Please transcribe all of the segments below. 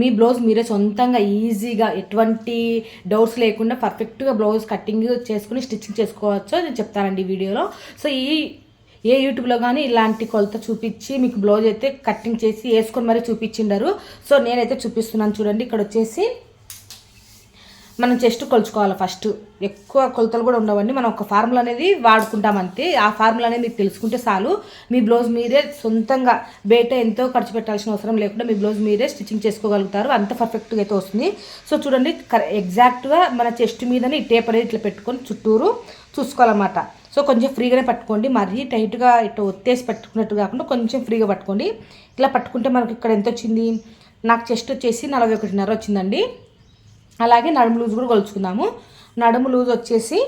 మీ blouse మీరే సొంతంగా ఈజీగా ఎటువంటి డౌట్స్ లేకుండా పర్ఫెక్ట్గా బ్లౌజ్ కటింగ్ చేసుకుని స్టిచ్చింగ్ చేసుకోవచ్చో నేను చెప్తానండి ఈ వీడియోలో. సో ఈ ఏ యూట్యూబ్లో కానీ ఇలాంటి కొలత చూపించి మీకు బ్లౌజ్ అయితే కటింగ్ చేసి వేసుకొని మరీ చూపించిండరు. సో నేనైతే చూపిస్తున్నాను చూడండి. ఇక్కడ వచ్చేసి మనం చెస్ట్ కొలుచుకోవాలి ఫస్ట్ ఎక్కువ కొలతలు కూడా ఉండవండి. మనం ఒక ఫార్ములా అనేది వాడుకుంటాం అంతే. ఆ ఫార్ములా అనేది మీకు తెలుసుకుంటే చాలు. మీ బ్లౌజ్ మీరే సొంతంగా బయట ఎంతో ఖర్చు పెట్టాల్సిన అవసరం లేకుండా మీ బ్లౌజ్ మీరే స్టిచ్చింగ్ చేసుకోగలుగుతారు. అంత పర్ఫెక్ట్గా అయితే వస్తుంది. సో చూడండి ఎగ్జాక్ట్గా మన చెస్ట్ మీదనే ఈ టేప్ అనేది ఇట్లా పెట్టుకొని చుట్టూరు చూసుకోవాలన్నమాట. సో కొంచెం ఫ్రీగానే పట్టుకోండి. మరీ టైట్గా ఇట్లా ఒత్తేసి పట్టుకున్నట్టు కాకుండా కొంచెం ఫ్రీగా పట్టుకోండి. ఇలా పట్టుకుంటే మనకి ఇక్కడ ఎంత వచ్చింది? నాకు చెస్ట్ వచ్చేసి నలభై ఒకటిన్నర వచ్చిందండి. అలాగే నడుము లూజ్ కూడా కొలుచుకుందాము. నడుము లూజ్ వచ్చేసి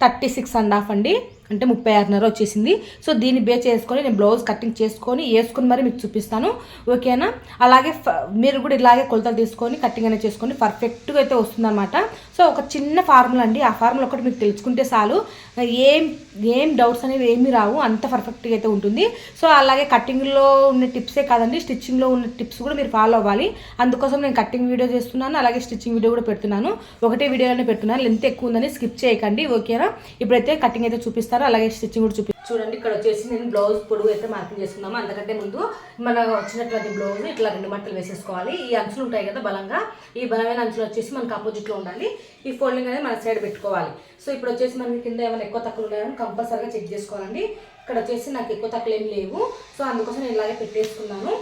థర్టీ సిక్స్ అండ్ హాఫ్ అండి. అంటే ముప్పై ఆరున్నర వచ్చేసింది. సో దీన్ని బే చేసుకొని నేను బ్లౌజ్ కటింగ్ చేసుకొని వేసుకుని మరి మీకు చూపిస్తాను. ఓకేనా అలాగే మీరు కూడా ఇలాగే కొలతలు తీసుకొని కటింగ్ అనేది చేసుకొని పర్ఫెక్ట్గా అయితే వస్తుందన్నమాట. సో ఒక చిన్న ఫార్ములా అండి. ఆ ఫార్ములా ఒకటి మీకు తెలుసుకుంటే చాలు. ఏం ఏం డౌట్స్ అనేవి ఏమీ రావు. అంత పర్ఫెక్ట్గా అయితే ఉంటుంది. సో అలాగే కటింగ్లో ఉన్న టిప్సే కాదండి. స్టిచ్చింగ్లో ఉన్న టిప్స్ కూడా మీరు ఫాలో అవ్వాలి. అందుకోసం నేను కటింగ్ వీడియో చేస్తున్నాను. అలాగే స్టిచ్చింగ్ వీడియో కూడా పెడుతున్నాను. ఒకటే వీడియోలోనే పెడుతున్నాను. లెంత్ ఎక్కువ ఉందని స్కిప్ చేయకండి. ఓకేనా ఇప్పుడైతే కటింగ్ అయితే చూపిస్తాను. చూపిస్తారు అలాగే స్టిచ్చింగ్ కూడా చూపి చూడండి ఇక్కడ వచ్చేసి నేను బ్లౌజ్ పొడుగు అయితే మార్కింగ్ చేసుకున్నాము అంతకంటే ముందు మన వచ్చినటువంటి బ్లౌజ్ ఇట్లా రెండు మట్టలు వేసేసుకోవాలి. ఈ అంచులు ఉంటాయి కదా బలంగా. ఈ బలమైన అంచులు వచ్చేసి మనకు ఆపోజిట్లో ఉండాలి. ఈ ఫోల్డింగ్ అనేది మన సైడ్ పెట్టుకోవాలి. సో ఇప్పుడు వచ్చేసి మనకి కింద ఏమైనా ఎక్కువ తక్కువ ఉన్నాయని కంపల్సరీగా చెక్ చేసుకోవాలండి. ఇక్కడ వచ్చేసి నాకు ఎక్కువ తక్కువ ఏం లేవు. సో అందుకోసం నేను ఇలాగే పెట్టేసుకున్నాను.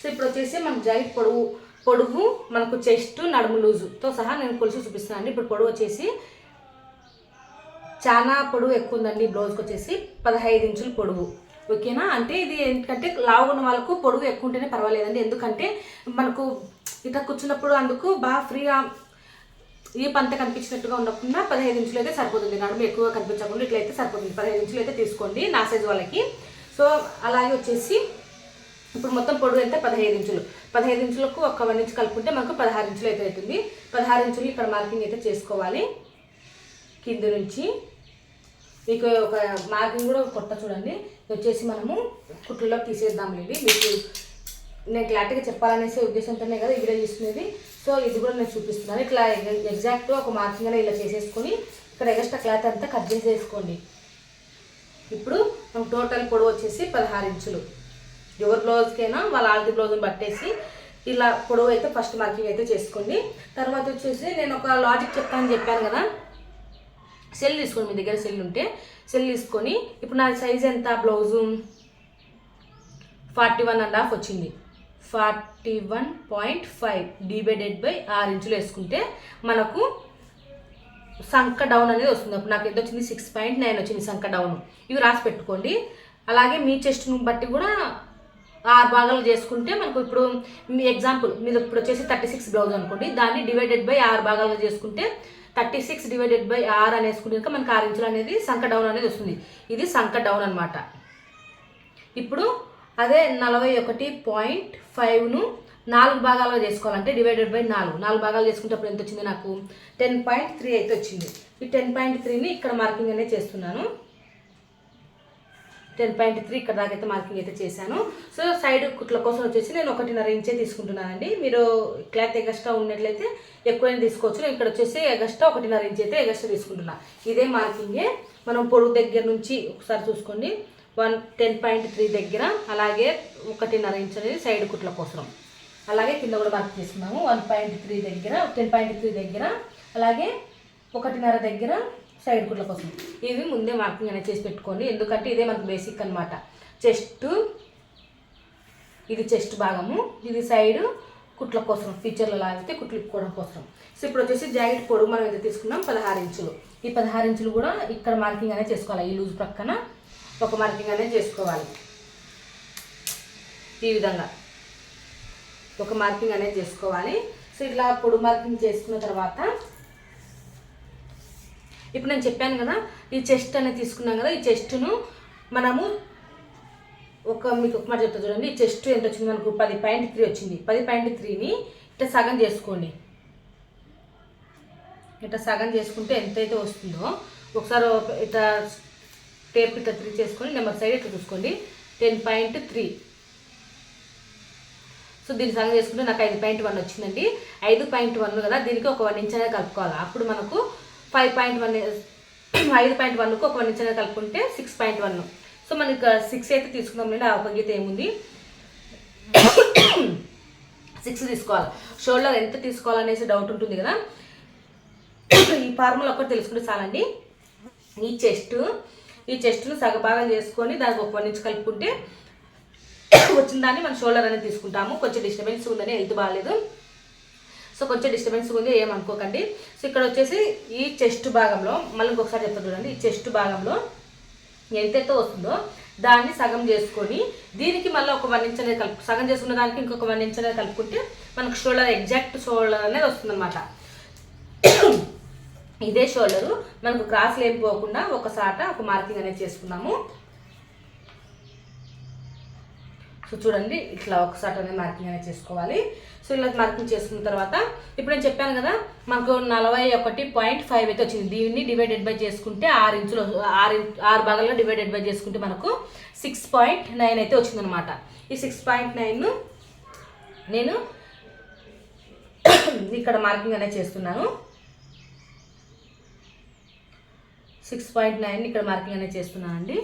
సో ఇప్పుడు వచ్చేసి మనం జైట్ పొడవు పొడుగు మనకు చెస్ట్ నడుము లూజుతో సహా నేను కొలిసి చూపిస్తాను అండి. ఇప్పుడు పొడవు వచ్చేసి చాలా పొడవు ఎక్కువ ఉందండి బ్లౌజ్కి వచ్చేసి పదహైదు ఇంచులు పొడవు. ఓకేనా? అంటే ఇది ఏంటంటే లావు ఉన్న వాళ్ళకు పొడవు ఎక్కువ ఉంటేనే పర్వాలేదండి. ఎందుకంటే మనకు ఇట్లా కూర్చున్నప్పుడు అందుకు బాగా ఫ్రీగా ఈ పంత కనిపించినట్టుగా ఉండకుండా పదహైదు ఇంచులు అయితే సరిపోతుంది. నడుము ఎక్కువ కనిపించకుండా ఇట్లయితే సరిపోతుంది. పదహైదు ఇంచులు అయితే తీసుకోండి నా సైజు వాళ్ళకి. సో అలాగే వచ్చేసి ఇప్పుడు మొత్తం పొడవు ఎంత? పదహైదు ఇంచులు. పదహైదు ఇంచులకు ఒక వన్ ఇంచు కలుపుకుంటే మనకు పదహారు ఇంచులు అయితే అవుతుంది. పదహారు ఇంచులు ఇక్కడ మార్కింగ్ అయితే చేసుకోవాలి. కింద నుంచి మీకు ఒక మార్కింగ్ కూడా కొట్ట చూడండి. వచ్చేసి మనము కుట్లలో తీసేద్దాంలేండి మీకు నేను క్లారిటీగా చెప్పాలనేసి ఉద్దేశంతోనే కదా ఈ వీడియో తీసుకునేది సో ఇది కూడా నేను చూపిస్తున్నాను. ఇట్లా ఎగ్జాక్ట్ ఒక మార్కింగ్ అనేది ఇలా చేసేసుకొని ఇక్కడ ఎగస్ట్రా క్లాత్ అంతా కట్ చేసేసుకోండి. ఇప్పుడు మనకు టోటల్ పొడవు వచ్చేసి పదహారు ఇంచులు. ఎవరి బ్లౌజ్కైనా వాళ్ళ ఆల్ది బ్లౌజ్ని పట్టేసి ఇలా పొడవు అయితే ఫస్ట్ మార్కింగ్ అయితే చేసుకోండి. తర్వాత వచ్చేసి నేను ఒక లాజిక్ చెప్తానని చెప్పాను కదా. సెల్ తీసుకోండి మీ దగ్గర సెల్ ఉంటే సెల్ తీసుకొని ఇప్పుడు నా సైజ్ ఎంత? Blouse forty one and half వచ్చింది. Forty one point five divided by ఆరు ఇంచులు వేసుకుంటే మనకు సంక డౌన్ అనేది వస్తుంది. అప్పుడు నాకు ఎంత వచ్చింది? సిక్స్ పాయింట్ నైన్ వచ్చింది సంక డౌన్. ఇవి రాసి పెట్టుకోండి. అలాగే మీ చెస్ట్ను బట్టి కూడా ఆరు భాగాలు చేసుకుంటే మనకు ఇప్పుడు మీ ఎగ్జాంపుల్ మీరు ఇప్పుడు వచ్చేసి థర్టీ సిక్స్ బ్లౌజ్ అనుకోండి. దాన్ని డివైడెడ్ బై ఆరు భాగాలుగా చేసుకుంటే థర్టీ సిక్స్ డివైడెడ్ బై ఆర్ అని వేసుకుంటే మనకు ఆరు ఇంచులు అనేది సంక డౌన్ అనేది వస్తుంది. ఇది సంక డౌన్ అనమాట ఇప్పుడు అదే నలభై ఒకటి పాయింట్ ఫైవ్ను నాలుగు భాగాలుగా చేసుకోవాలంటే డివైడెడ్ బై నాలుగు. నాలుగు భాగాలు చేసుకుంటే అప్పుడు ఎంత వచ్చింది నాకు? టెన్ పాయింట్ త్రీ అయితే వచ్చింది. ఈ టెన్ పాయింట్ త్రీని ఇక్కడ మార్కింగ్ అనేది చేస్తున్నాను. టెన్ పాయింట్ త్రీ ఇక్కడ దాకా అయితే మార్కింగ్ అయితే చేశాను. సో సైడ్ కుట్ల కోసం వచ్చేసి నేను ఒకటిన్నర ఇంచే తీసుకుంటున్నానండి. మీరు క్లాత్ ఎగస్ట్రా ఉన్నట్లయితే ఎక్కువైనా తీసుకోవచ్చు. నేను ఇక్కడ వచ్చేసి ఎగస్ట్రా ఒకటిన్నర ఇంచ్ అయితే ఎగస్ట్రా తీసుకుంటున్నా. ఇదే మార్కింగే. మనం పొడుగు దగ్గర నుంచి ఒకసారి చూసుకోండి. వన్ టెన్ పాయింట్ త్రీ దగ్గర అలాగే ఒకటిన్నర ఇంచ్ అనేది సైడ్ కుట్ల కోసం. అలాగే కింద కూడా మార్క్ చేసుకున్నాము. వన్ పాయింట్ త్రీ దగ్గర టెన్ పాయింట్ త్రీ దగ్గర అలాగే ఒకటిన్నర దగ్గర సైడ్ కుట్ల కోసం. ఇవి ముందే మార్కింగ్ అనేది చేసి పెట్టుకోండి. ఎందుకంటే ఇదే మనకు బేసిక్ అనమాట చెస్ట్ ఇది చెస్ట్ భాగము ఇది సైడ్ కుట్ల కోసం ఫీచర్లు లాగితే కుట్లు ఇప్పుకోవడం కోసం. సో ఇప్పుడు వచ్చేసి జాకెట్ పొడుగు మనం ఎంత తీసుకున్నాం పదహారు ఇంచులు. ఈ పదహారు ఇంచులు కూడా ఇక్కడ మార్కింగ్ అనేది చేసుకోవాలి. ఈ లూజ్ ప్రక్కన ఒక మార్కింగ్ అనేది చేసుకోవాలి. ఈ విధంగా ఒక మార్కింగ్ అనేది చేసుకోవాలి. సో ఇట్లా పొడుగు మార్కింగ్ చేసుకున్న తర్వాత ఇప్పుడు నేను చెప్పాను కదా ఈ చెస్ట్ అనేది తీసుకున్నాం కదా ఈ చెస్ట్ను మనము ఒక మీకు ఒక మాట చెప్తా చూడండి. ఈ చెస్ట్ ఎంత వచ్చింది మనకు? పది పాయింట్ త్రీ వచ్చింది. పది పాయింట్ త్రీని ఇట్లా సగం చేసుకోండి. ఇట్లా సగం చేసుకుంటే ఎంతైతే వస్తుందో ఒకసారి ఇట్లా టేప్ ఇట్లా త్రీ చేసుకొని నెంబర్ సైడ్ ఇట్లా చూసుకోండి. Ten point three. సో దీన్ని సగం చేసుకుంటే నాకు ఐదు పాయింట్ వన్ వచ్చిందండి. ఐదు పాయింట్ వన్ కదా దీనికి ఒక వన్ ఇంచ్ అనేది కలుపుకోవాలి. అప్పుడు మనకు ఫైవ్ పాయింట్ వన్ ఐదు పాయింట్ వన్కు ఒక వన్ ఇంచ్ అనేది కలుపుకుంటే సిక్స్ పాయింట్ వన్ సో మనకి uh, సిక్స్ అయితే తీసుకుందాం ఆ ఒక గీత ఏముంది? సిక్స్ తీసుకోవాలి. షోల్డర్ ఎంత తీసుకోవాలనేసి డౌట్ ఉంటుంది కదా? ఈ ఫార్ములా ఒక్కటి తెలుసుకుంటే చాలండి. ఈ చెస్ట్ ఈ చెస్ట్ను సగభాగం చేసుకొని దానికి ఒక వన్ ఇంచ్ కలుపుకుంటే వచ్చిన దాన్ని మనం షోల్డర్ అనేది తీసుకుంటాము. కొంచెం డిస్టర్బెన్స్ ఉందని హెల్త్ బాగాలేదు. సో కొంచెం డిస్టర్బెన్స్ ఉంది ఏమనుకోకండి సో ఇక్కడ వచ్చేసి ఈ చెస్ట్ భాగంలో మళ్ళీ ఇంకొకసారి చెప్తా చూడండి. ఈ చెస్ట్ భాగంలో ఎంతైతే వస్తుందో దాన్ని సగం చేసుకొని దీనికి మళ్ళీ ఒక వన్ ఇంచ్ అనేది కలుపు సగం చేసుకున్న దానికి ఇంకొక వన్ ఇంచ్ అనేది కలుపుకుంటే మనకు షోల్డర్ ఎగ్జాక్ట్ షోల్డర్ అనేది వస్తుందన్నమాట. ఇదే షోల్డరు మనకు క్రాస్ లేకపోకుండా ఒక సాట ఒక మార్కింగ్ అనేది చేసుకున్నాము. సో చూడండి ఇట్లా ఒకసారి అనేది మార్కింగ్ అనేది చేసుకోవాలి. సో ఇలా మార్కింగ్ చేసుకున్న తర్వాత ఇప్పుడు నేను చెప్పాను కదా మనకు నలభై ఒకటి పాయింట్ ఫైవ్ అయితే వచ్చింది. దీన్ని డివైడెడ్ బై చేసుకుంటే ఆరు ఇంచులు ఆరు ఆరు భాగాల్లో డివైడెడ్ బై చేసుకుంటే మనకు సిక్స్ పాయింట్ నైన్ అయితే వచ్చిందనమాట ఈ సిక్స్ పాయింట్ నైన్ నేను ఇక్కడ మార్కింగ్ అనేది చేస్తున్నాను. సిక్స్ పాయింట్ నైన్ ఇక్కడ మార్కింగ్ అనేది చేస్తున్నానండి.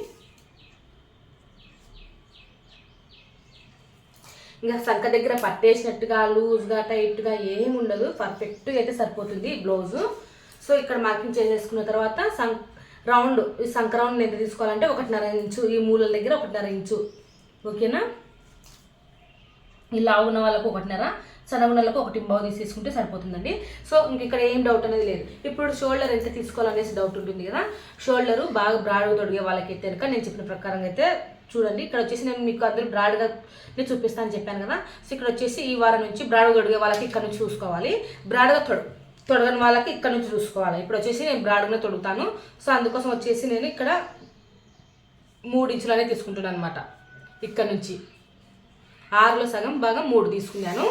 ఇంకా సంఖ దగ్గర పట్టేసినట్టుగా లూజ్గా టైట్గా ఏమి ఉండదు. పర్ఫెక్ట్గా అయితే సరిపోతుంది బ్లౌజు. సో ఇక్కడ మార్కింగ్ చేసేసుకున్న తర్వాత సం రౌండ్ ఈ సంఖ రౌండ్ ఎంత తీసుకోవాలంటే ఒకటిన్నర ఇంచు ఈ మూలల దగ్గర ఒకటిన్నర ఇంచు. ఓకేనా? ఇలా ఉన్న వాళ్ళకు ఒకటిన్నర సన్నగా ఒకటి బాగు తీసేసుకుంటే సరిపోతుందండి. సో ఇంక ఇక్కడ ఏం డౌట్ అనేది లేదు. ఇప్పుడు షోల్డర్ ఎంత తీసుకోవాలనేసి డౌట్ ఉంటుంది కదా. షోల్డరు బాగా బ్రాడ్గా తొడిగే వాళ్ళకి అయితే కనుక నేను చెప్పిన ప్రకారం అయితే చూడండి. ఇక్కడ వచ్చేసి నేను మీకు అందరూ బ్రాడ్గా నేను చూపిస్తాను చెప్పాను కదా. సో ఇక్కడ వచ్చేసి ఈ వారం నుంచి బ్రాడ్గా తొడిగే వాళ్ళకి ఇక్కడ నుంచి చూసుకోవాలి. బ్రాడ్గా తొడు తొడగని వాళ్ళకి ఇక్కడ నుంచి చూసుకోవాలి. ఇప్పుడు వచ్చేసి నేను బ్రాడ్గానే తొడుగుతాను. సో అందుకోసం వచ్చేసి నేను ఇక్కడ మూడు ఇంచులు అనేది తీసుకుంటున్నాను అనమాట ఇక్కడ నుంచి. ఆరులో సగం బాగా మూడు తీసుకున్నాను.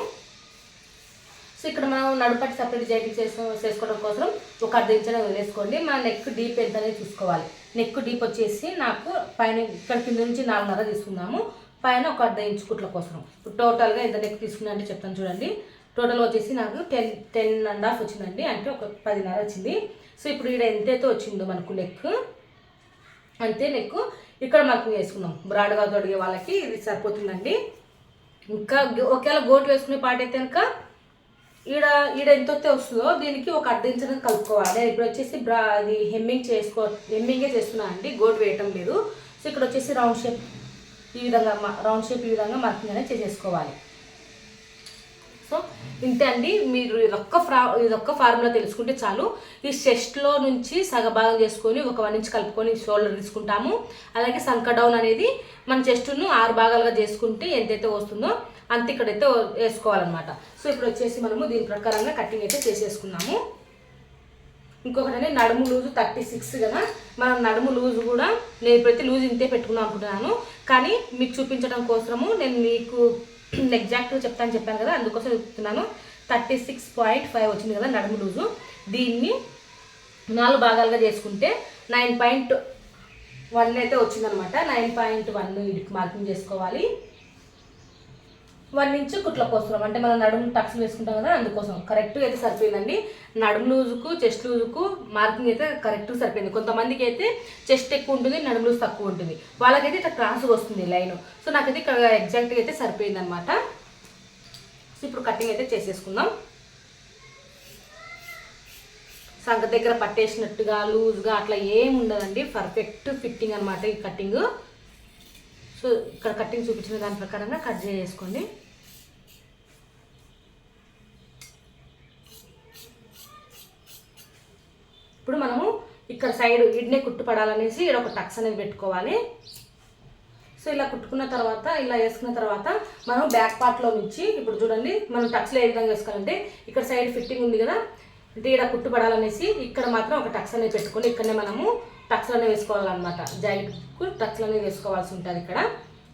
సో ఇక్కడ మనం నడుపట్టి సపరేట్ జైటింగ్ చేసు చేసుకోవడం కోసం ఒక అర్ధ ఇంచ్ వేసుకోండి వదిలేసుకోండి. మన నెక్ డీప్ ఎంత అనేది చూసుకోవాలి. నెక్ డీప్ వచ్చేసి నాకు పైన ఇక్కడ కింద నుంచి నాలుగున్నర తీసుకున్నాము పైన ఒక అర్ధ ఇంచు కుట్ల కోసం. ఇప్పుడు టోటల్గా ఎంత నెక్ తీసుకున్నా అంటే చెప్తాను చూడండి. టోటల్ వచ్చేసి నాకు టెన్ టెన్ అండ్ హాఫ్ వచ్చిందండి. అంటే ఒక పదిన్నర వచ్చింది. సో ఇప్పుడు ఇక్కడ ఎంతైతే వచ్చిందో మనకు నెక్ అంతే నెక్ ఇక్కడ మనకు వేసుకున్నాం బ్రాడ్గా తొడిగే వాళ్ళకి ఇది సరిపోతుందండి. ఇంకా ఒకవేళ గోటు వేసుకునే పాట అయితే కనుక ఈడ ఈడ ఎంత వస్తుందో దీనికి ఒక అడ్డించడం కలుపుకోవాలి. నేను ఇప్పుడు వచ్చేసి బ్రా అది హెమ్మింగ్ చేసుకో హెమ్మింగే చేస్తున్నాను అండి గోటు వేయటం లేదు. సో ఇక్కడ వచ్చేసి రౌండ్ షేప్ ఈ విధంగా రౌండ్ షేప్ ఈ విధంగా మార్కింగ్ అనేది చేసేసుకోవాలి. సో ఇంతే అండి. మీరు ఇదొక్క ఫ్రా ఇదొక్క ఫార్ములా తెలుసుకుంటే చాలు. ఈ చెస్ట్లో నుంచి సగభాగం చేసుకొని ఒక వన్ ఇంచ్ కలుపుకొని షోల్డర్ తీసుకుంటాము. అలాగే సంక డౌన్ అనేది మన చెస్ట్ను ఆరు భాగాలుగా చేసుకుంటే ఎంతైతే వస్తుందో అంత ఇక్కడైతే వేసుకోవాలన్నమాట. సో ఇప్పుడు వచ్చేసి మనము దీని ప్రకారంగా కటింగ్ అయితే చేసేసుకున్నాము. ఇంకొకటి నడుము లూజు థర్టీ సిక్స్ కదా. మనం నడుము లూజు కూడా నేను ఇప్పుడైతే లూజ్ ఇంతే పెట్టుకుందాం అనుకుంటున్నాను. కానీ మీకు చూపించడం కోసము నేను మీకు ఎగ్జాక్ట్గా చెప్తాను చెప్పాను కదా అందుకోసం చెప్తున్నాను. థర్టీ సిక్స్ పాయింట్ ఫైవ్ వచ్చింది కదా నడుము లూజు. దీన్ని నాలుగు భాగాలుగా చేసుకుంటే నైన్ పాయింట్ వన్ అయితే వచ్చిందనమాట నైన్ పాయింట్ వన్ మార్కింగ్ చేసుకోవాలి. వన్ ఇంచ్ కుట్ల కోసం అంటే మనం నడుము టక్స్ వేసుకుంటాం కదా అందుకోసం. కరెక్ట్ అయితే సరిపోయిందండి. నడుము లూజుకు చెస్ట్ లూజుకు మార్కింగ్ అయితే కరెక్ట్ సరిపోయింది. కొంతమందికి అయితే చెస్ట్ ఎక్కువ ఉంటుంది నడుము లూజ్ తక్కువ ఉంటుంది. వాళ్ళకైతే ఇట్లా క్రాస్ వస్తుంది లైన్. సో నాకైతే ఇక్కడ ఎగ్జాక్ట్గా అయితే సరిపోయింది అనమాట సో ఇప్పుడు కటింగ్ అయితే చేసేసుకుందాం. సంగ దగ్గర పట్టేసినట్టుగా లూజ్గా అట్లా ఏం ఉండదండి. పర్ఫెక్ట్ ఫిట్టింగ్ అనమాట ఈ కటింగ్. సో ఇక్కడ కటింగ్ చూపించిన దాని ప్రకారంగా కట్ చేసుకోండి. ఇప్పుడు మనము ఇక్కడ సైడ్ ఇడ్నే కుట్టు పడాలనేసి ఇక్కడ ఒక టక్స్ అనేది పెట్టుకోవాలి. సో ఇలా కుట్టుకున్న తర్వాత ఇలా వేసుకున్న తర్వాత మనం బ్యాక్ పార్ట్లో నుంచి ఇప్పుడు చూడండి మనం టక్స్లో ఏ విధంగా వేసుకోవాలంటే ఇక్కడ సైడ్ ఫిట్టింగ్ ఉంది కదా అంటే ఇక్కడ కుట్టు పడాలనేసి ఇక్కడ మాత్రం ఒక టక్స్ అనేది పెట్టుకొని ఇక్కడనే మనము టక్స్లోనే వేసుకోవాలన్నమాట. జాకెట్కు టక్స్లోనే వేసుకోవాల్సి ఉంటుంది ఇక్కడ.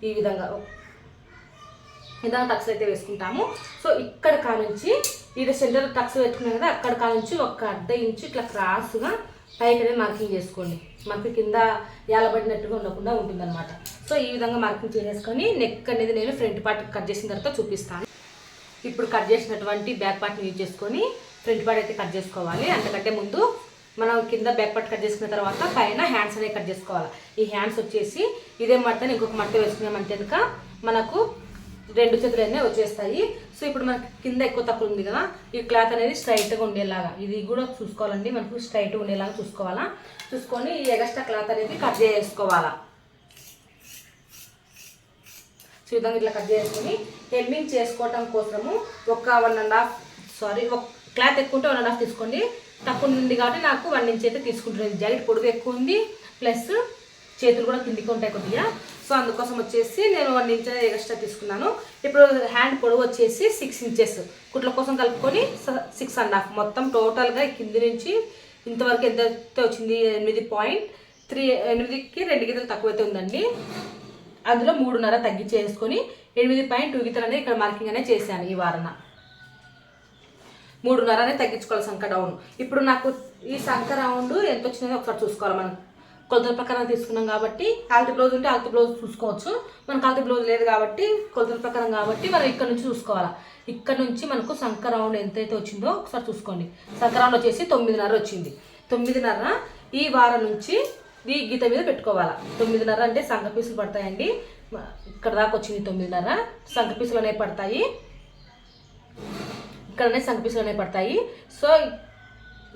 ఈ విధంగా విధంగా టక్స్ అయితే వేసుకుంటాము. సో ఇక్కడ కానుంచి ఇది సెంటర్ టక్స్ పెట్టుకున్నాం కదా అక్కడ కానుంచి ఒక అర్ధ ఇంచు ఇట్లా క్రాస్గా పైకి అనేది మార్కింగ్ చేసుకోండి. మనకి కింద యాలబడినట్టుగా ఉండకుండా ఉంటుందన్నమాట. సో ఈ విధంగా మార్కింగ్ చేసేసుకొని నెక్ అనేది నేను ఫ్రంట్ పార్ట్ కట్ చేసిన తర్వాత చూపిస్తాను. ఇప్పుడు కట్ చేసినటువంటి బ్యాక్ పార్ట్ని యూజ్ చేసుకొని ఫ్రంట్ పార్ట్ అయితే కట్ చేసుకోవాలి. అంతకంటే ముందు మనం కింద బ్యాక్ పార్ట్ కట్ చేసుకున్న తర్వాత పైన హ్యాండ్స్ అనేవి కట్ చేసుకోవాలి. ఈ హ్యాండ్స్ వచ్చేసి ఇదే మడతని ఇంకొక మడత వేసుకున్నామంటే కనుక మనకు రెండు చేతులు అనేవి వచ్చేస్తాయి. సో ఇప్పుడు మనకి కింద ఎక్కువ తక్కువ ఉంది కదా ఈ క్లాత్ అనేది స్ట్రైట్గా ఉండేలాగా. ఇది కూడా చూసుకోవాలండి మనకు స్ట్రైట్గా ఉండేలాగా చూసుకోవాలా. చూసుకొని ఈ ఎగస్ట్రా క్లాత్ అనేది కట్ చేసుకోవాలా. సో విధంగా ఇట్లా కట్ చేసుకుని హెమ్మింగ్ చేసుకోవటం కోసము ఒక వన్ అండ్ హాఫ్ సారీ ఒక క్లాత్ ఎక్కువ ఉంటే వన్ అండ్ హాఫ్ తీసుకోండి. తక్కువ ఉంది కాబట్టి నాకు వన్ ఇంచ్ అయితే తీసుకుంటున్నాను జాకెట్ పొడుగు ఎక్కువ ఉంది ప్లస్ చేతులు కూడా కిందికి ఉంటాయి కొద్దిగా. సో అందుకోసం వచ్చేసి నేను వన్ ఇంచ్ ఎక్స్ట్రా తీసుకున్నాను. ఇప్పుడు హ్యాండ్ పొడవు వచ్చేసి సిక్స్ ఇంచెస్ కుట్ల కోసం కలుపుకొని సిక్స్ అండ్ హాఫ్ మొత్తం టోటల్గా కింది నుంచి ఇంతవరకు ఎంత అయితే వచ్చింది? ఎనిమిది పాయింట్ త్రీ ఎనిమిదికి రెండు గీతలు తక్కువైతే ఉందండి. అందులో మూడున్నర తగ్గించేసుకొని ఎనిమిది పాయింట్ టూ గీతలు అనేది ఇక్కడ మార్కింగ్ అనేది చేశాను ఈ వారన. మూడున్నర అనేది తగ్గించుకోవాలి సంఖ డౌన్ ఇప్పుడు నాకు ఈ సంఖ రౌండ్ ఎంత వచ్చిందో ఒకసారి చూసుకోవాలి మనం. కొలతల ప్రకారం తీసుకున్నాం కాబట్టి ఆల్తి బ్లౌజ్ ఉంటే ఆల్తి బ్లౌజ్ చూసుకోవచ్చు. మనకు ఆల్తి బ్లౌజ్ లేదు కాబట్టి కొలతల ప్రకారం కాబట్టి మనం ఇక్కడ నుంచి చూసుకోవాలి. ఇక్కడ నుంచి మనకు సంఖ రౌండ్ ఎంతైతే వచ్చిందో ఒకసారి చూసుకోండి. సంఖ రౌండ్ వచ్చేసి తొమ్మిదిన్నర వచ్చింది. తొమ్మిదిన్నర ఈ వారం నుంచి ఈ గీత మీద పెట్టుకోవాలి. తొమ్మిదిన్నర అంటే సంఖ పీసులు పడతాయండి. ఇక్కడ దాకా వచ్చింది తొమ్మిదిన్నర. సంఖ పీసులు అనేవి పడతాయి. ఇక్కడనే సంఖ అనేవి పడతాయి. సో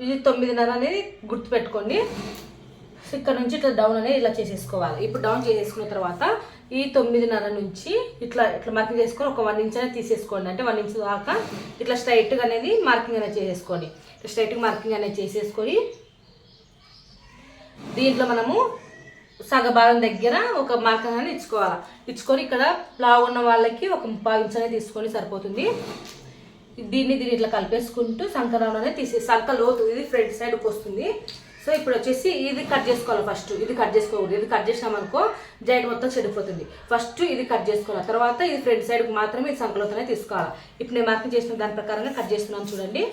ఇది తొమ్మిదిన్నర అనేది గుర్తుపెట్టుకోండి. ఇక్కడ నుంచి ఇట్లా డౌన్ అనేది ఇలా చేసేసుకోవాలి. ఇప్పుడు డౌన్ చేసేసుకున్న తర్వాత ఈ తొమ్మిదిన్నర నుంచి ఇట్లా ఇట్లా మార్కింగ్ చేసుకొని ఒక వన్ ఇంచ్ అనేది తీసేసుకోండి. అంటే వన్ ఇంచ్ దాకా ఇట్లా స్ట్రైట్గా అనేది మార్కింగ్ అనేది చేసేసుకోండి. ఇట్లా స్ట్రైట్గా మార్కింగ్ అనేది చేసేసుకొని దీంట్లో మనము సగభాగం దగ్గర ఒక మార్కింగ్ అనేది ఇచ్చుకోవాలి. ఇచ్చుకొని ఇక్కడ లావు ఉన్న వాళ్ళకి ఒక ముప్పై ఇంచ్ అనేది తీసుకొని సరిపోతుంది. దీన్ని దీన్ని ఇట్లా కలిపేసుకుంటూ సంకరంలోనే తీసే సంక లోతు ఇది ఫ్రంట్ సైడ్కి వస్తుంది సో ఇప్పుడు వచ్చేసి ఇది కట్ చేసుకోవాలి ఫస్ట్. ఇది కట్ చేసుకోకూడదు. ఇది కట్ చేసినామనుకో జాయింట్ మొత్తం చెడిపోతుంది. ఫస్ట్ ఇది కట్ చేసుకోవాలి. తర్వాత ఇది ఫ్రంట్ సైడ్కి మాత్రమే ఇది సంకలోతనే తీసుకోవాలి. ఇప్పుడు నేను మార్కింగ్ చేసిన దాని ప్రకారంగా కట్ చేస్తున్నాను చూడండి.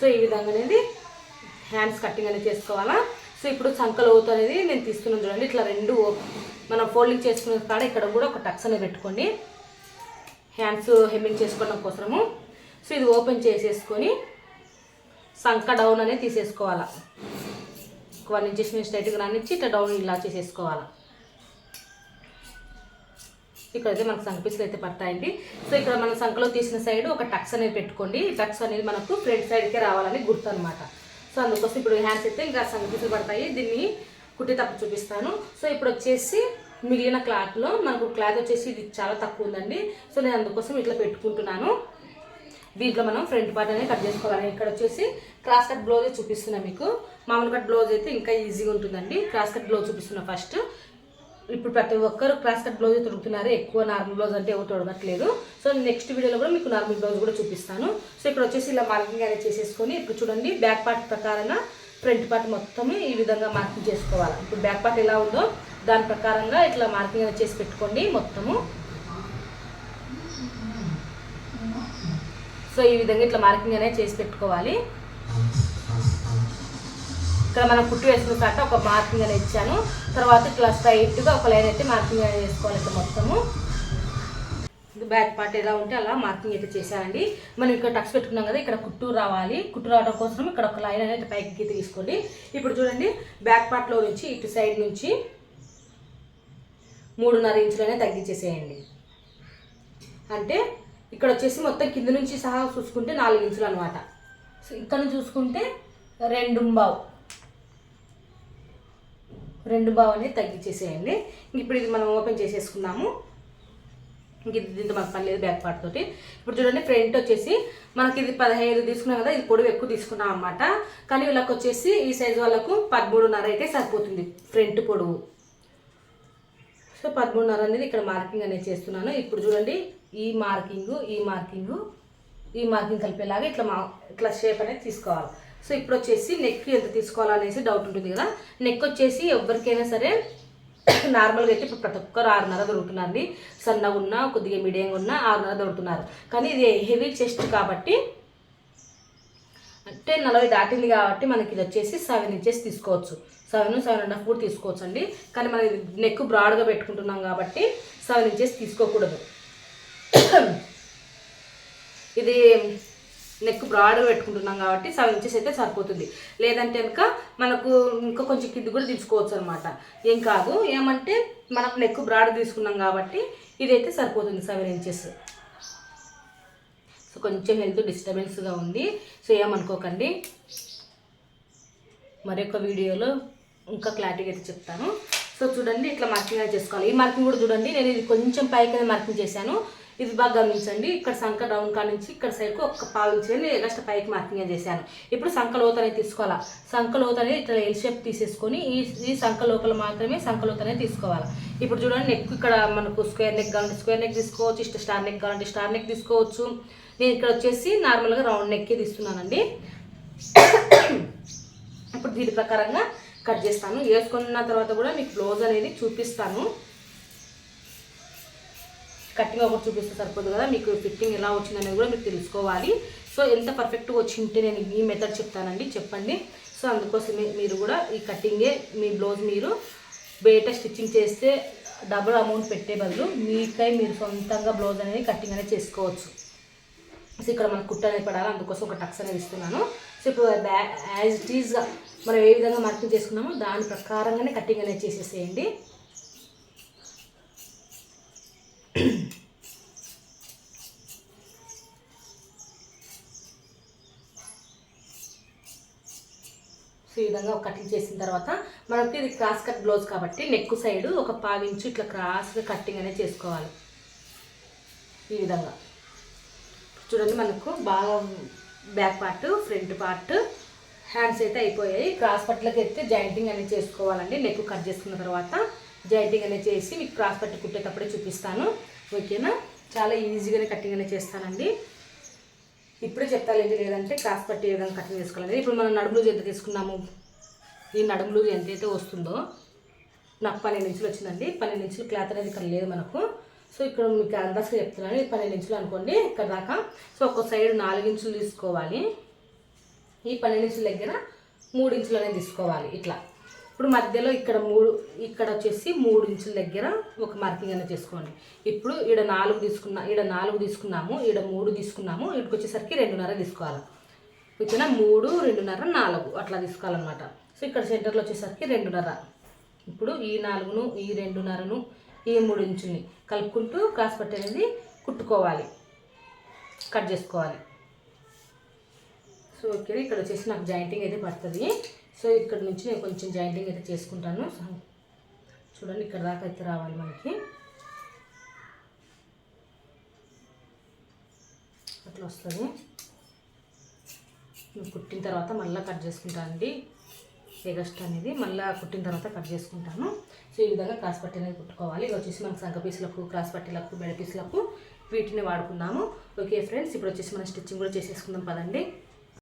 సో ఈ విధంగా అనేది హ్యాండ్స్ కటింగ్ అనేది చేసుకోవాలా? సో ఇప్పుడు సంక లోతు అనేది నేను తీసుకున్నాను చూడండి. ఇట్లా రెండు మనం ఫోల్డింగ్ చేసుకునే కాడ ఇక్కడ కూడా ఒక టక్స్ అనేది పెట్టుకోండి. హ్యాండ్స్ హెమ్మింగ్ చేసుకోవడం కోసము సో ఇది ఓపెన్ చేసేసుకొని సంక డౌన్ అనేది తీసేసుకోవాలా. వన్ ఇంచెస్ మీద స్ట్రైట్గా రానిచ్చి ఇట్లా డౌన్ ఇలా చేసేసుకోవాలా. ఇక్కడైతే మనకు సంక పీసులు అయితే పడతాయండి. సో ఇక్కడ మన సంకలో తీసిన సైడ్ ఒక టక్స్ అనేది పెట్టుకోండి. టక్స్ అనేది మనకు ఫ్రంట్ సైడ్కే రావాలని గుర్తు అనమాట సో అందుకోసం ఇప్పుడు హ్యాండ్స్ అయితే ఇంకా సంక పీసులు పడతాయి. దీన్ని కుట్టి తప్పు చూపిస్తాను. సో ఇప్పుడు వచ్చేసి మిగిలిన క్లాత్లో మనకు క్లాత్ వచ్చేసి ఇది చాలా తక్కువ ఉందండి. సో నేను అందుకోసం ఇట్లా పెట్టుకుంటున్నాను. దీంట్లో మనం ఫ్రంట్ పార్ట్ అనేది కట్ చేసుకోవాలి. ఇక్కడ వచ్చేసి క్రాస్ కట్ బ్లౌజ్ చూపిస్తున్నా మీకు. మామూలు కట్ బ్లౌజ్ అయితే ఇంకా ఈజీగా ఉంటుందండి. క్రాస్ కట్ బ్లౌజ్ చూపిస్తున్నా ఫస్ట్. ఇప్పుడు ప్రతి ఒక్కరు క్రాస్ కట్ బ్లౌజ్ తొడుగుతున్నారు ఎక్కువ నార్మల్ బ్లౌజ్ అంటే ఎవరు తొడగట్లేదు సో నెక్స్ట్ వీడియోలో కూడా మీకు నార్మల్ బ్లౌజ్ కూడా చూపిస్తాను. సో ఇక్కడ వచ్చేసి ఇలా మార్కింగ్ అనేది చేసేసుకొని ఇప్పుడు చూడండి బ్యాక్ పార్ట్ ప్రకారంగా ఫ్రంట్ పార్ట్ మొత్తం ఈ విధంగా మార్కింగ్ చేసుకోవాలి. ఇప్పుడు బ్యాక్ పార్ట్ ఎలా ఉందో దాని ప్రకారంగా ఇట్లా మార్కింగ్ అనేది చేసి పెట్టుకోండి మొత్తము. సో ఈ విధంగా ఇట్లా మార్కింగ్ అనేది చేసి పెట్టుకోవాలి. ఇక్కడ మనం కుట్టు వేసిన కాట ఒక మార్కింగ్ అనేది ఇచ్చాను. తర్వాత ఇట్లా స్ట్రైట్గా ఒక లైన్ అయితే మార్కింగ్ అనేది వేసుకోవాలి ఇట్లా మొత్తము. బ్యాక్ పార్ట్ ఎలా ఉంటే అలా మార్కింగ్ అయితే చేశానండి మనం ఇక్కడ టక్స్ పెట్టుకున్నాం కదా ఇక్కడ కుట్టు రావాలి. కుట్టు రావడం కోసం ఇక్కడ ఒక లైన్ అనేది పైకి తీసుకోండి. ఇప్పుడు చూడండి బ్యాక్ పార్ట్లో నుంచి ఇటు సైడ్ నుంచి మూడున్నర ఇంచులనే తగ్గించేసేయండి. అంటే ఇక్కడ వచ్చేసి మొత్తం కింద నుంచి సహా చూసుకుంటే నాలుగు ఇంచులు అనమాట సో ఇక్కడ చూసుకుంటే రెండు బావు. రెండు బావు అనేది తగ్గించేసేయండి. ఇప్పుడు ఇది మనం ఓపెన్ చేసేసుకున్నాము ఇంక ఇది దీంతో మనకు పని లేదు బ్యాక్ పార్ట్ తోటి. ఇప్పుడు చూడండి ఫ్రంట్ వచ్చేసి మనకి ఇది పదహైదు తీసుకున్నాం కదా ఇది పొడవు ఎక్కువ తీసుకున్నాం అనమాట కానీ వీళ్ళకి వచ్చేసి ఈ సైజు వాళ్ళకు పదమూడున్నర అయితే సరిపోతుంది ఫ్రంట్ పొడవు. సో పదమూడున్నర అనేది ఇక్కడ మార్కింగ్ అనేది చేస్తున్నాను. ఇప్పుడు చూడండి ఈ మార్కింగ్ ఈ మార్కింగ్ ఈ మార్కింగ్ కలిపేలాగా ఇట్లా మా ఇట్లా షేప్ అనేది తీసుకోవాలి. సో ఇప్పుడు వచ్చేసి నెక్ ఎంత తీసుకోవాలనేసి డౌట్ ఉంటుంది కదా. నెక్ వచ్చేసి ఎవరికైనా సరే నార్మల్గా అయితే ఇప్పుడు ప్రతి ఒక్కరు ఆరున్నర దొరుకుతున్నారండి. సన్నగా ఉన్నా కొద్దిగా మీడియంగా ఉన్నా ఆరున్నర దొరుకుతున్నారు. కానీ ఇది హెవీ చెస్ట్ కాబట్టి అంటే నలభై దాటింది కాబట్టి మనకి ఇది వచ్చేసి సెవెన్ ఇంచెస్ తీసుకోవచ్చు. సెవెన్ సెవెన్ అండ్ హాఫ్ కూడా తీసుకోవచ్చు అండి కానీ మనం నెక్ బ్రాడ్గా పెట్టుకుంటున్నాం కాబట్టి సెవెన్ ఇంచెస్ తీసుకోకూడదు. ఇది నెక్ బ్రాడ్గా పెట్టుకుంటున్నాం కాబట్టి సెవెన్ ఇంచెస్ అయితే సరిపోతుంది. లేదంటే కనుక మనకు ఇంకా కొంచెం కింద కూడా తీసుకోవచ్చు అనమాట ఏం కాదు ఏమంటే మనం నెక్ బ్రాడ్ తీసుకున్నాం కాబట్టి ఇదైతే సరిపోతుంది సెవెన్ ఇంచెస్ సో కొంచెం హెల్త్ డిస్టర్బెన్స్గా ఉంది. సో ఏమనుకోకండి. మరొక వీడియోలో ఇంకా క్లారిటీగా అయితే చెప్తాను. సో చూడండి ఇట్లా మార్కింగ్ అయితే చేసుకోవాలి. ఈ మార్కింగ్ కూడా చూడండి. నేను ఇది కొంచెం పైకి మార్కింగ్ చేశాను. ఇది బాగా గమనించండి. ఇక్కడ సంఖ డౌన్ కా నుంచి ఇక్కడ సైడ్కి ఒక పాలు నుంచి ఎగస్ట్ పైకి మార్కింగ్ చేశాను. ఇప్పుడు సంఖ లోతు అనేది తీసుకోవాలా? సంఖ లోత అనేది ఇట్లా ఎల్ షేప్ తీసేసుకొని ఈ ఈ సంఖ లోపల మాత్రమే సంఖ లోతు అనేది తీసుకోవాలి? ఇప్పుడు చూడండి నెక్ ఇక్కడ మనకు స్క్వేర్ నెక్ కావాలంటే స్క్వేర్ నెక్ తీసుకోవచ్చు ఇష్ట స్టార్ నెక్ కావాలంటే స్టార్ నెక్ తీసుకోవచ్చు. నేను ఇక్కడ వచ్చేసి నార్మల్గా రౌండ్ నెక్కే తీస్తున్నానండి. ఇప్పుడు దీని ప్రకారంగా కట్ చేస్తాను. వేసుకున్న తర్వాత కూడా మీకు బ్లౌజ్ అనేది చూపిస్తాను. కట్టింగ్ ఒకటి చూపిస్తే సరిపోదు కదా మీకు ఫిట్టింగ్ ఎలా వచ్చిందనేది కూడా మీకు తెలుసుకోవాలి. సో ఎంత పర్ఫెక్ట్గా వచ్చింటే నేను ఈ మెథడ్ చెప్తానండి. చెప్పండి. సో అందుకోసమే మీరు కూడా ఈ కట్టింగే మీ బ్లౌజ్ మీరు బయట స్టిచ్చింగ్ చేస్తే డబుల్ అమౌంట్ పెట్టే బదులు మీకై మీరు సొంతంగా బ్లౌజ్ అనేది కట్టింగ్ అనేది చేసుకోవచ్చు. సో ఇక్కడ మనకు కుట్ట అనేది పడాలి అందుకోసం ఒక టక్స్ అనేది ఇస్తున్నాను. సో ఇప్పుడు బ్యా యాజ్ ఇట్ ఈజ్ మనం ఏ విధంగా మార్కింగ్ చేసుకున్నామో దాని ప్రకారంగానే కటింగ్ అనేది చేసేసేయండి. సో ఈ విధంగా కటింగ్ చేసిన తర్వాత మనకి ఇది క్రాస్ కట్ బ్లౌజ్ కాబట్టి నెక్ సైడ్ ఒక పావించు ఇట్లా క్రాస్గా కట్టింగ్ అనేది చేసుకోవాలి. ఈ విధంగా. చూడండి మనకు బాగా back part front part hands అయితే అయిపోయాయి. క్రాస్ పట్లకి అయితే జాయింటింగ్ అనేది చేసుకోవాలండి. నెక్ కట్ చేసుకున్న తర్వాత జాయింటింగ్ అనేది చేసి మీకు క్రాస్ పట్టు కుట్టేటప్పుడే చూపిస్తాను. ఓకేనా? చాలా ఈజీగానే కటింగ్ అనేది చేస్తానండి. ఇప్పుడే చెప్తాలేంటి లేదంటే క్రాస్ పట్టి ఏ విధంగా కటింగ్ చేసుకోవాలి ఇప్పుడు మనం నడుములు ఎంత తీసుకున్నాము? ఈ నడుములు ఎంతైతే వస్తుందో? నాకు పన్నెండు ఇంచులు వచ్చిందండి. పన్నెండు ఇంచులు క్లాత్ అనేది ఇక్కడ లేదు మనకు. సో ఇక్కడ మీకు అందాజుగా చెప్తున్నాను. ఇది పన్నెండు ఇంచులు అనుకోండి ఇక్కడ దాకా. సో ఒక సైడ్ నాలుగు ఇంచులు తీసుకోవాలి. ఈ పన్నెండు ఇంచుల దగ్గర మూడు ఇంచులు అనేది తీసుకోవాలి ఇట్లా. ఇప్పుడు మధ్యలో ఇక్కడ మూడు ఇక్కడ వచ్చేసి మూడు ఇంచుల దగ్గర ఒక మార్కింగ్ అనేది చేసుకోండి. ఇప్పుడు ఈడ నాలుగు తీసుకున్నా ఈడ నాలుగు తీసుకున్నాము ఈడ మూడు తీసుకున్నాము ఇక్కడికి వచ్చేసరికి రెండున్నర తీసుకోవాలి. వచ్చిన మూడు రెండున్నర నాలుగు అట్లా తీసుకోవాలన్నమాట. సో ఇక్కడ సెంటర్లో వచ్చేసరికి రెండున్నర. ఇప్పుడు ఈ నాలుగును ఈ రెండున్నరను ఈ మూడు ఇంచుల్ని కలుపుకుంటూ క్రాస్ పట్టి అనేది కుట్టుకోవాలి. కట్ చేసుకోవాలి. సో ఓకే ఇక్కడ వచ్చేసి నాకు జాయింటింగ్ అయితే పడుతుంది. సో ఇక్కడ నుంచి నేను కొంచెం జాయింటింగ్ అయితే చేసుకుంటాను. చూడండి ఇక్కడ దాకా అయితే రావాలి మనకి. అట్లా వస్తుంది. నేను కుట్టిన తర్వాత మళ్ళీ కట్ చేసుకుంటానండి ఎగస్ట్ అనేది మళ్ళీ కుట్టిన తర్వాత కట్ చేసుకుంటాను సో ఈ విధంగా క్రాస్ పట్టి అనేది కుట్టుకోవాలి. ఇది వచ్చేసి మనకు సంఖ పీసులకు క్రాస్ పట్టీలకు బెడ పీసులకు వీటిని వాడుకున్నాము ఓకే ఫ్రెండ్స్ ఇప్పుడు వచ్చేసి మనం స్టిచ్చింగ్ కూడా చేసేసుకుందాం పదండి.